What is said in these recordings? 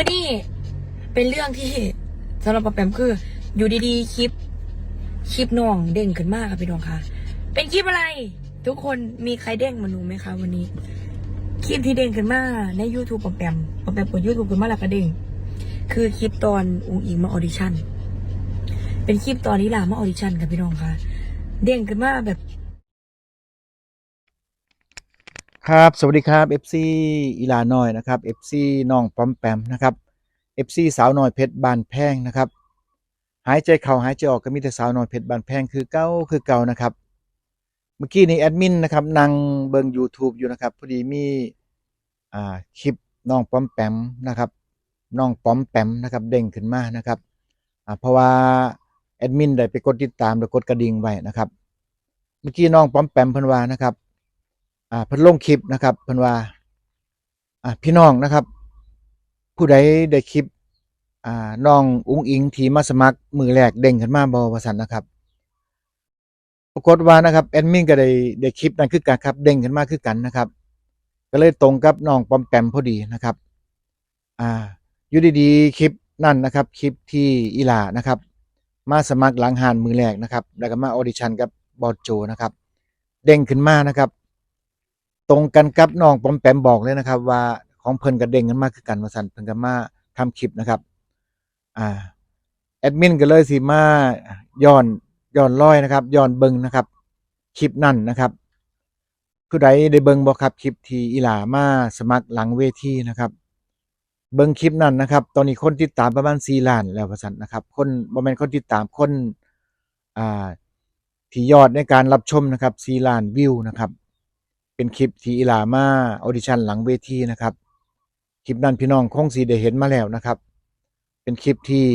มื่อนี้เป็นเรื่องที่สำหรับปอมแปมคือ อยู่ดีๆคลิป คลิปน้องเด้งขึ้นมากค่ะพี่น้องค่ะ เป็นคลิปอะไร ทุกคนมีใครเด้งมาหนูไหมคะวันนี้ คลิปที่เด้งขึ้นมาใน YouTube ปอมแปมปอมแปมเปิด YouTube ขึ้นมาแล้วก็เด้งคือคลิปตอนอุ้งอิงมาออดิชั่นเป็นคลิปตอนนี้ล่ะมาออดิชั่นค่ะพี่น้องค่ะ เด้งขึ้นมาแบบ ครับสวัสดีครับ FC อีลาน้อยนะครับ FC น้องปอมแปมนะครับ FC สาวน้อยเพชรบานแพงนะครับ หายใจเข้าหายใจออกก็มีแต่สาวน้อยเพชรบานแพงคือเก้าคือเก่านะครับ เมื่อกี้นี้แอดมินนะครับนั่งเบิง YouTube อยู่นะครับพอดีมีอ่าคลิปน้องป้อมแปมนะครับน้องป้อมแปมนะครับเด้งขึ้นมานะครับอ่าเพราะว่าแอดมินได้ไปกดติดตามและกดกระดิ่งไว้นะครับ เมื่อกี้น้องป้อมแปมเพิ่นว่านะครับ อ่าเพิ่นลงคลิปนะครับเพิ่นว่าอ่าพี่น้องนะครับ ผู้ใดได้คลิปอ่าน้องอุ้งอิงที่มาสมัครมือแรกเด้งขึ้นมาบ่ว่าซั่นนะครับ ปรากฏว่านะครับแอดมินก็ได้ได้คลิปนั้นคือกันครับเด้งขึ้นมาคือกันนะครับ ก็เลยตรงกับน้องปอมแปมพอดีนะครับอ่าอยู่ดีๆคลิปนั่นนะครับ คลิปที่อีลานะครับ มาสมัครหลังหานมือแรกนะครับ แล้วก็มาออดิชั่นกับบอสโจนะครับ เด้งขึ้นมานะครับ ตรงกันกับน้องปอมแปมบอกเลยนะครับ ว่าของเพิ่นกับเด้งกันมากคือกันว่าซั่นเพิ่นก็มาทำคลิปนะครับ อ่า แอดมินก็เลยสิมาย้อนย้อนร้อยนะครับย้อนเบิงนะครับ คลิปนั่นนะครับผู้ใดได้เบิงบ่ครับคลิปที่อีหลามาสมัครหลังเวทีนะครับ เบิงคลิปนั้นนะครับ ตอนนี้คนติดตามประมาณ4ล้านแล้วว่าซั่นนะครับ คนบ่แม่นคนติดตามคนอ่าที่ยอดในการรับชมนะครับ4ล้านวิวนะครับ เป็นคลิปที่อีหลามาออดิชั่นหลังเวทีนะครับ คลิปนั้นพี่น้องคงสีได้เห็นมาแล้วนะครับ เป็นคลิปที่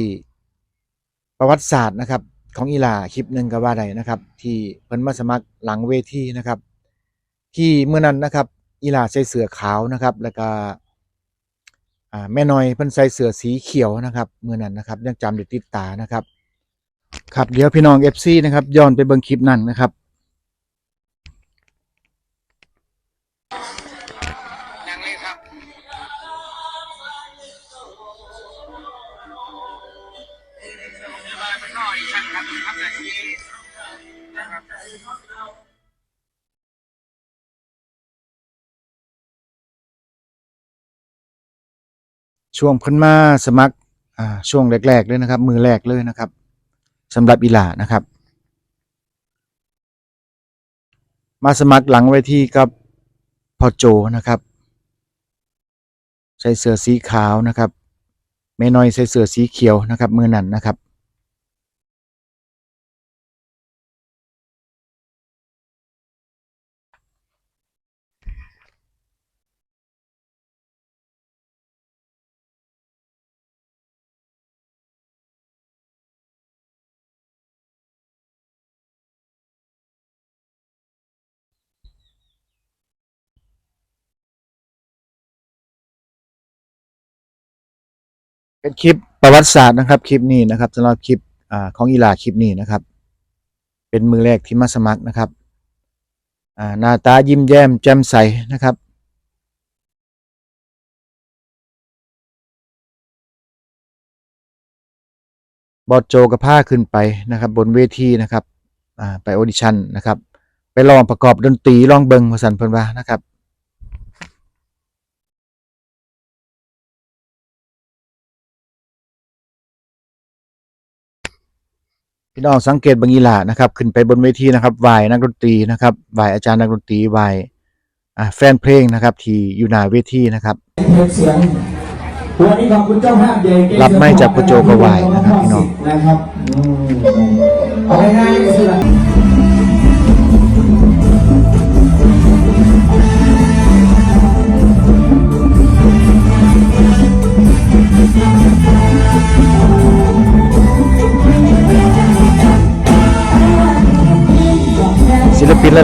ประวัติศาสตร์นะครับ ของอีหลาคลิปหนึ่งก็ว่าได้นะครับ ที่เพิ่นมาสมัครหลังเวทีนะครับ ที่เมื่อนั้นนะครับอีลาใส่เสื้อขาวนะครับ แล้วก็แม่น้อยเพิ่นใส่เสื้อสีเขียวนะครับเมื่อนั้นนะครับยังจำได้ติดตานะครับ ครับเดี๋ยวพี่น้อง FC นะครับย้อนไปเบิ่งคลิปนั้นนะครับ มาเป็นน้อยช่างครับทำอย่างนี้นะครับช่วงเพิ่นมาสมัครช่วงแรกๆเลยนะครับ มือแรกเลยนะครับสำหรับอีหลานะครับ มาสมัครหลังไว้ที่กับพอโจนะครับ ใส่เสื้อสีขาวนะครับแม่น้อยใส่เสื้อสีเขียวนะครับ มือนั่นนะครับ เป็นคลิปประวัติศาสตร์นะครับ คลิปนี้นะครับสำหรับคลิปอของอีหลาคลิปนี้นะครับ เป็นมือแรกที่มาสมัครนะครับหน้าตายิ้มแย้มแจ่มใสนะครับบอสโจก็พาขึ้นไปนะครับ บนเวทีนะครับไปออดิชั่นนะครับ ไปลองประกอบดนตรีลองเบิงภาษาเพิ่นว่านะครับ พี่น้องสังเกตบางอีหลานะครับ ขึ้นไปบนเวทีนะครับไหวนักดนตรีนะครับไหวอาจารย์นักดนตรีไหวอ่าแฟนเพลงนะครับ ที่อยู่หน้าเวทีนะครับเสียงวันนี้ขอบคุณเจ้าภาพใหญ่เก่งรับไม่จากพระโจกวายนะครับพี่น้อง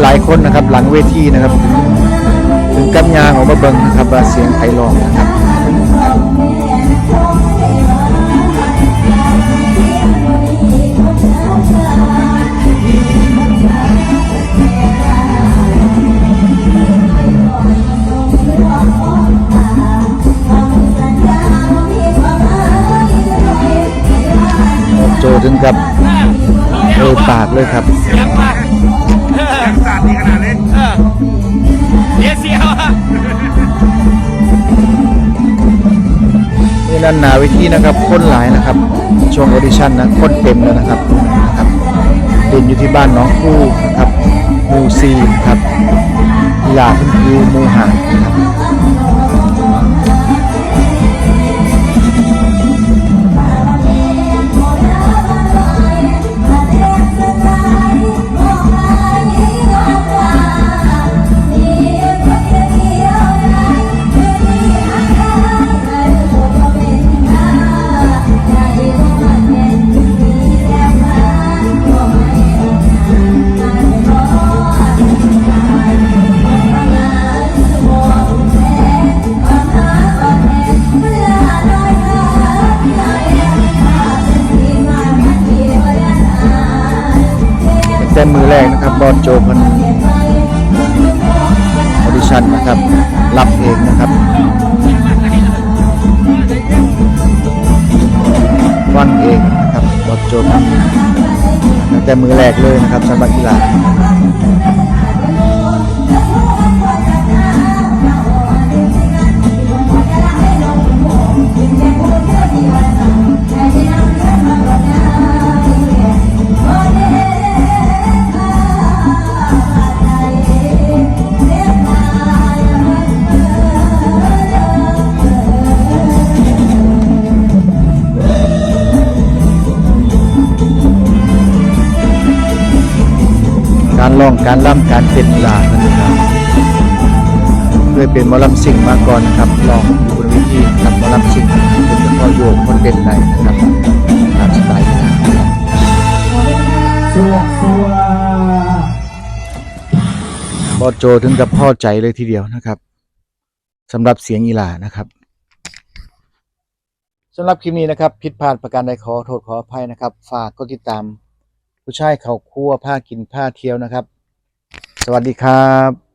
หลายคนนะครับ หลังเวทีนะครับ ถึงกำยางออกมาเบิ่งนะครับาเสียงไพเรงนะครับโจถึงกับเออปากเลยครับ ดดีขนาดนี้เออเดี๋ยวเสียวอะนี่ด้านหนาเวทีนะครับคนหลายนะครับ ช่วงออดิชั่นนะคนเต็มแล้วนะครับนะครับเด่นอยู่ที่บ้านน้องคู่นะครับหมูซีนะครับกีฬาขึ้นยูหมูหานนะครับ แต่มือแรกนะครับบอลโจมันออดิชั่นนะครับ รับเองนะครับฟังเองนะครับบอลโจมันตั้งแต่มือแรกเลยนะครับสำหรับกีฬา รร้องการล่ำการเต้นกีฬานะครับเคยเป็นหมอลำซิ่งมาก่อนนะครับลองอยู่บนเวิธีกับหมอลำซิ่งเป็นเฉพาะโยกคนเต้นได้นะครับตามสไตล์กีฬานะครับสวกสวบอสโจถึงกับพ่อใจเลยทีเดียวนะครับสำหรับเสียงอีหลานะครับสำหรับคลิปนี้นะครับ ผิดพลาดประการใดขอโทษขออภัยนะครับ ฝากกดติดตาม ผู้ชายเขาคั่วผ้ากินผ้าเที่ยวนะครับ สวัสดีครับ